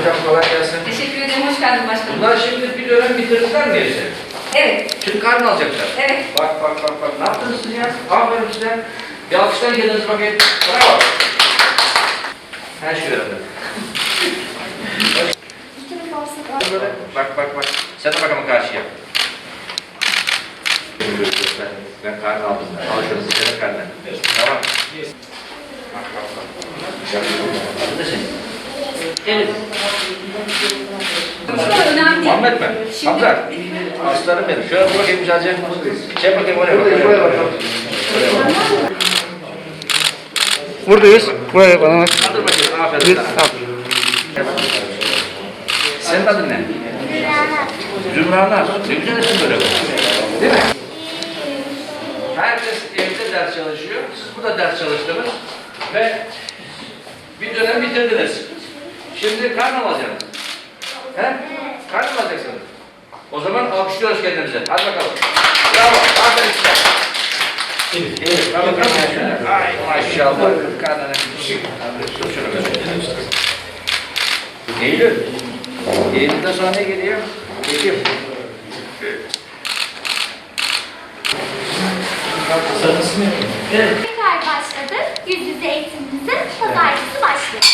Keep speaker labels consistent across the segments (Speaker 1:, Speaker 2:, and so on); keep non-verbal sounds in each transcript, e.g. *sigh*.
Speaker 1: Hocam kolay gelsin.
Speaker 2: Teşekkür ederim. Hoş geldin başkanım.
Speaker 1: Bunlar şimdi bir dönem bitirdiler mi hepsi?
Speaker 2: Evet.
Speaker 1: Şimdi karnı alacaklar.
Speaker 2: Evet.
Speaker 1: Bak bak bak bak. Ne yaptınız siz ya? Aferin size. Bir alkışlar geliniz bakayım. Bravo. Her şey. Böyle *laughs* bak bak bak. Sen de bakalım karşıya. Ben, ben karnı aldım. Al şunu senin karnı. Tamam. Bak bak bak. Bu da senin. Evet. Muhammed?
Speaker 2: Şimdi-
Speaker 1: Hamza. Aslanım benim. Şöyle dur bakayım güzelce. Çek bakayım oraya bak. Oraya bak.
Speaker 3: Buradayız. Buraya bana bak.
Speaker 1: Kaldır bakayım. Aferin sana. Senin adın ne? Zümrana. Ne güzel isim böyle bu. Değil mi? Herkes evde ders çalışıyor. Siz burada ders çalıştınız. Ve bir dönem bitirdiniz. Şimdi alacaksınız. He? Karnım alacaksınız. O zaman alkışlıyoruz kendimize. Hadi bakalım. Bravo. Aferin size. Evet, tamam. Ay maşallah. Şunu böyle. Eylül. Eylül'den sonra ne geliyor? Ekim. Evet.
Speaker 4: Tekrar başladı. Yüz yüze eğitimimizin pazartesi başlıyor.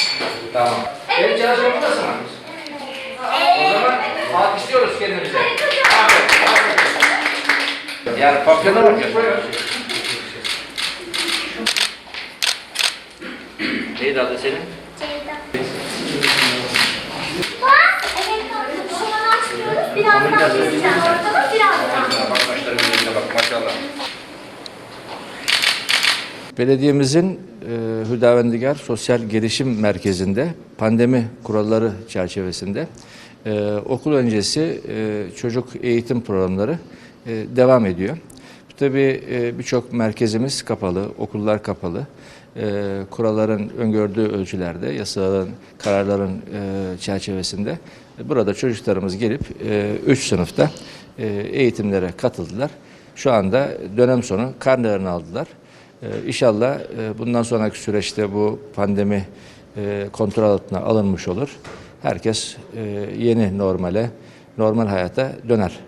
Speaker 1: Tamam.
Speaker 4: Evet.
Speaker 1: Benim çalışmam buradasın mı? Alkışlıyoruz kendimize. Aferin. Yani papyona bakıyoruz. Neydi adı senin?
Speaker 4: Ceyda. Keseceğim
Speaker 1: bak maşallah.
Speaker 5: Belediyemizin e, Hüdavendigar Sosyal Gelişim Merkezi'nde pandemi kuralları çerçevesinde e, okul öncesi e, çocuk eğitim programları devam ediyor. Tabii birçok merkezimiz kapalı, okullar kapalı. Kuralların öngördüğü ölçülerde, yasaların, kararların çerçevesinde burada çocuklarımız gelip 3 sınıfta eğitimlere katıldılar. Şu anda dönem sonu karnelerini aldılar. Ee, İnşallah e, bundan sonraki süreçte bu pandemi e, kontrol altına alınmış olur. Herkes e, yeni normale, normal hayata döner